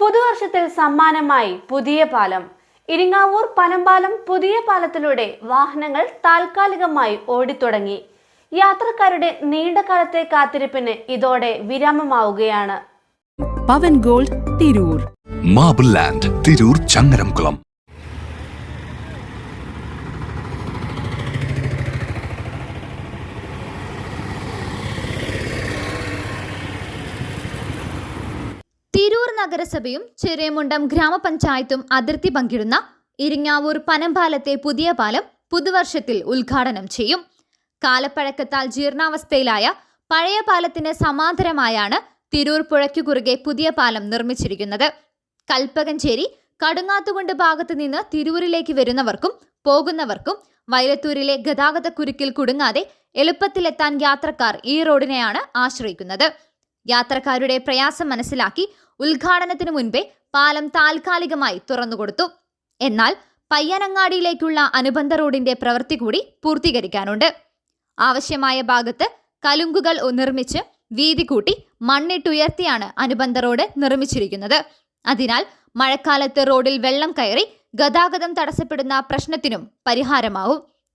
പുതുവർഷത്തിൽ സമ്മാനമായി പുതിയ പാലം. ഇരിങ്ങാവൂർ പനമ്പാലം പുതിയ പാലത്തിലൂടെ വാഹനങ്ങൾ താൽക്കാലികമായി ഓടിത്തുടങ്ങി. യാത്രക്കാരുടെ നീണ്ട കാലത്തെ കാത്തിരിപ്പിന് ഇതോടെ വിരാമമാവുകയാണ്. Pavan gold Tirur. Marble land Tirur Changaramkulam. Tirur നഗരസഭയും ചെറിയമുണ്ടം ഗ്രാമപഞ്ചായത്തും അതിർത്തി പങ്കിടുന്ന ഇരിങ്ങാവൂർ പനമ്പാലത്തെ പുതിയ പാലം പുതുവർഷത്തിൽ ഉദ്ഘാടനം ചെയ്യും. കാലപ്പഴക്കത്താൽ ജീർണാവസ്ഥയിലായ പഴയ പാലത്തിന് സമാന്തരമായാണ് തിരൂർ പുഴയ്ക്കു കുറുകെ പുതിയ പാലം നിർമ്മിച്ചിരിക്കുന്നത്. കൽപ്പകഞ്ചേരി കടുങ്ങാത്തുകൊണ്ട് ഭാഗത്ത് നിന്ന് തിരൂരിലേക്ക് വരുന്നവർക്കും പോകുന്നവർക്കും വയലത്തൂരിലെ ഗതാഗത കുരുക്കിൽ കുടുങ്ങാതെ എളുപ്പത്തിലെത്താൻ യാത്രക്കാർ ഈ റോഡിനെയാണ് ആശ്രയിക്കുന്നത്. യാത്രക്കാരുടെ പ്രയാസം മനസ്സിലാക്കി ഉദ്ഘാടനത്തിനു മുൻപേ പാലം താൽക്കാലികമായി തുറന്നുകൊടുത്തു. എന്നാൽ പയ്യനങ്ങാടിയിലേക്കുള്ള അനുബന്ധ റോഡിന്റെ പ്രവൃത്തി കൂടി പൂർത്തീകരിക്കാനുണ്ട്. ആവശ്യമായ ഭാഗത്ത് കലുങ്കുകൾ നിർമ്മിച്ച് വീതി കൂട്ടി മണ്ണിട്ടുയർത്തിയാണ് അനുബന്ധ റോഡ് നിർമ്മിച്ചിരിക്കുന്നത്. അതിനാൽ മഴക്കാലത്ത് റോഡിൽ വെള്ളം കയറി ഗതാഗതം തടസ്സപ്പെടുന്ന പ്രശ്നത്തിനും പരിഹാരമാവും.